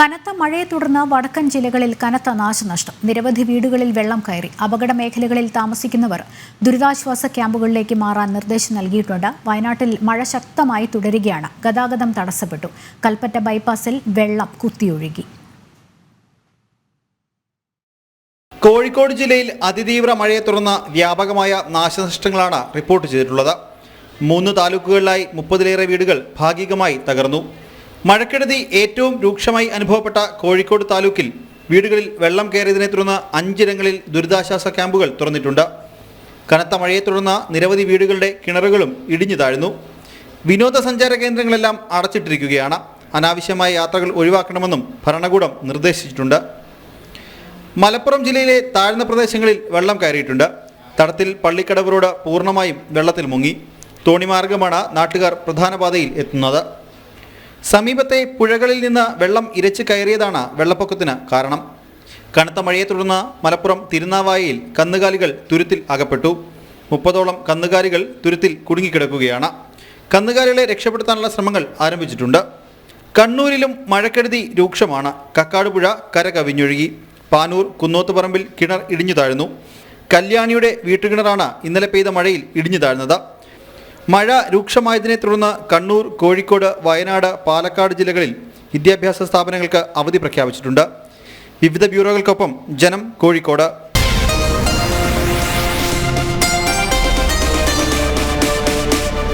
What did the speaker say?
കനത്ത മഴയെ തുടർന്ന് വടക്കൻ ജില്ലകളിൽ കനത്ത നാശനഷ്ടം. നിരവധി വീടുകളിൽ വെള്ളം കയറി. അപകട മേഖലകളിൽ താമസിക്കുന്നവർ ദുരിതാശ്വാസ ക്യാമ്പുകളിലേക്ക് മാറാൻ നിർദ്ദേശം നൽകിയിട്ടുണ്ട്. വയനാട്ടിൽ മഴ ശക്തമായി തുടരുകയാണ്. ഗതാഗതം തടസ്സപ്പെട്ടു. കൽപ്പറ്റ ബൈപ്പാസിൽ വെള്ളം കുത്തിയൊഴുകി. കോഴിക്കോട് ജില്ലയിൽ അതിതീവ്ര മഴയെ തുടർന്ന് വ്യാപകമായ നാശനഷ്ടങ്ങളാണ് റിപ്പോർട്ട് ചെയ്തിട്ടുള്ളത്. മൂന്ന് താലൂക്കുകളിലായി മുപ്പതിലേറെ വീടുകൾ ഭാഗികമായി തകർന്നു. മഴക്കെടുതി ഏറ്റവും രൂക്ഷമായി അനുഭവപ്പെട്ട കോഴിക്കോട് താലൂക്കിൽ വീടുകളിൽ വെള്ളം കയറിയതിനെ തുടർന്ന് അഞ്ചിടങ്ങളിൽ ദുരിതാശ്വാസ ക്യാമ്പുകൾ തുറന്നിട്ടുണ്ട്. കനത്ത മഴയെ തുടർന്ന് നിരവധി വീടുകളുടെ കിണറുകളും ഇടിഞ്ഞു താഴ്ന്നു. വിനോദസഞ്ചാര കേന്ദ്രങ്ങളെല്ലാം അടച്ചിട്ടിരിക്കുകയാണ്. അനാവശ്യമായ യാത്രകൾ ഒഴിവാക്കണമെന്നും ഭരണകൂടം നിർദ്ദേശിച്ചിട്ടുണ്ട്. മലപ്പുറം ജില്ലയിലെ താഴ്ന്ന പ്രദേശങ്ങളിൽ വെള്ളം കയറിയിട്ടുണ്ട്. തടത്തിൽ പള്ളിക്കടവ് റോഡ് പൂർണമായും വെള്ളത്തിൽ മുങ്ങി. തോണിമാർഗമാണ് നാട്ടുകാർ പ്രധാന പാതയിൽ എത്തുന്നത്. സമീപത്തെ പുഴകളിൽ നിന്ന് വെള്ളം ഇരച്ചു കയറിയതാണ് വെള്ളപ്പൊക്കത്തിന് കാരണം. കനത്ത മഴയെ തുടർന്ന് മലപ്പുറം തിരുനാവായയിൽ കന്നുകാലികൾ തുരുത്തിൽ അകപ്പെട്ടു. മുപ്പതോളം കന്നുകാലികൾ തുരുത്തിൽ കുടുങ്ങിക്കിടക്കുകയാണ്. കന്നുകാലികളെ രക്ഷപ്പെടുത്താനുള്ള ശ്രമങ്ങൾ ആരംഭിച്ചിട്ടുണ്ട്. കണ്ണൂരിലും മഴക്കെടുതി രൂക്ഷമാണ്. കക്കാടുപുഴ കര കവിഞ്ഞൊഴുകി. പാനൂർ കുന്നോത്തുപറമ്പിൽ കിണർ ഇടിഞ്ഞു താഴ്ന്നു. കല്യാണിയുടെ വീട്ടുകിണറാണ് ഇന്നലെ പെയ്ത മഴയിൽ ഇടിഞ്ഞു താഴ്ന്നത്. മഴ രൂക്ഷമായതിനെ തുടർന്ന് കണ്ണൂർ കോഴിക്കോട് വയനാട് പാലക്കാട് ജില്ലകളിൽ വിദ്യാഭ്യാസ സ്ഥാപനങ്ങൾക്ക് അവധി പ്രഖ്യാപിച്ചിട്ടുണ്ട്. വിവിധ ബ്യൂറോകൾക്കൊപ്പം ജനം കോഴിക്കോട്